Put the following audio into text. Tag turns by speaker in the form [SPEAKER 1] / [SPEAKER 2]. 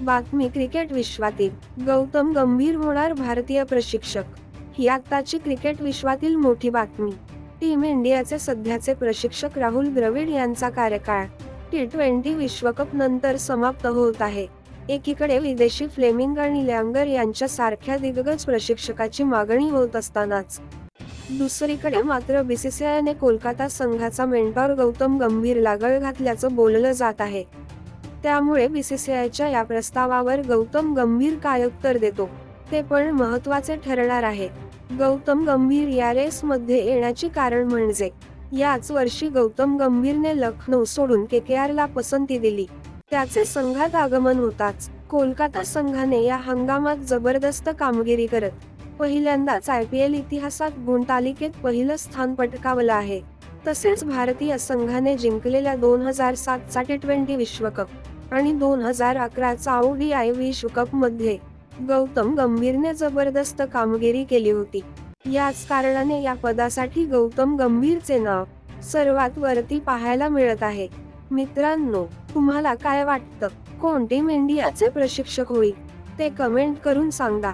[SPEAKER 1] बातमी क्रिकेट विश्वातील गौतम गंभीर होणार भारतीय प्रशिक्षक. ही आत्ताची क्रिकेट विश्वातील मोठी बातमी. टीम इंडियाचे सध्याचे प्रशिक्षक राहुल द्रविड यांचा कार्यकाळ. टी ट्वेंटी विश्वकप नंतर समाप्त होत आहे. एकीकडे विदेशी फ्लेमिंग आणि लँगर यांच्या सारख्या दिग्गज प्रशिक्षकाची मागणी होत असतानाच. दुसरीकडे मात्र बीसीसीआयने कोलकाता संघाचा मेंटॉर गौतम गंभीर लागळ घातल्याचं बोललं जात आहे. त्यामुळे बीसीसीआयच्या या प्रस्तावावर गौतम गंभीर काय उत्तर देतो. ते पण महत्त्वाचे ठरणार आहे. गौतम गंभीर या रेसमध्ये येण्याची कारण म्हणजे याच वर्षी गौतम गंभीरने लखनौ सोडून केकेआर ला पसंती दिली. त्याचे संघात आगमन होताच. कोलकाता संघाने या हंगामात जबरदस्त कामगिरी करत पहिल्यांदाच आय पी एल इतिहासात गुणतालिकेत पहिलं स्थान पटकावलं आहे. तसेच भारतीय संघाने जिंकलेल्या दोन हजार सातचा टी ट्वेंटी विश्वकप आणि दोन हजार अकराचा ओडीआय विश्वकपमध्ये गौतम गंभीरने जबरदस्त कामगिरी केली होती. याच कारणाने या पदासाठी गौतम गंभीरचे नाव सर्वात वरती पाहायला मिळत आहे. मित्रांनो तुम्हाला काय वाटतं? कोण टीम इंडियाचे प्रशिक्षक होईल? ते कमेंट करून सांगा.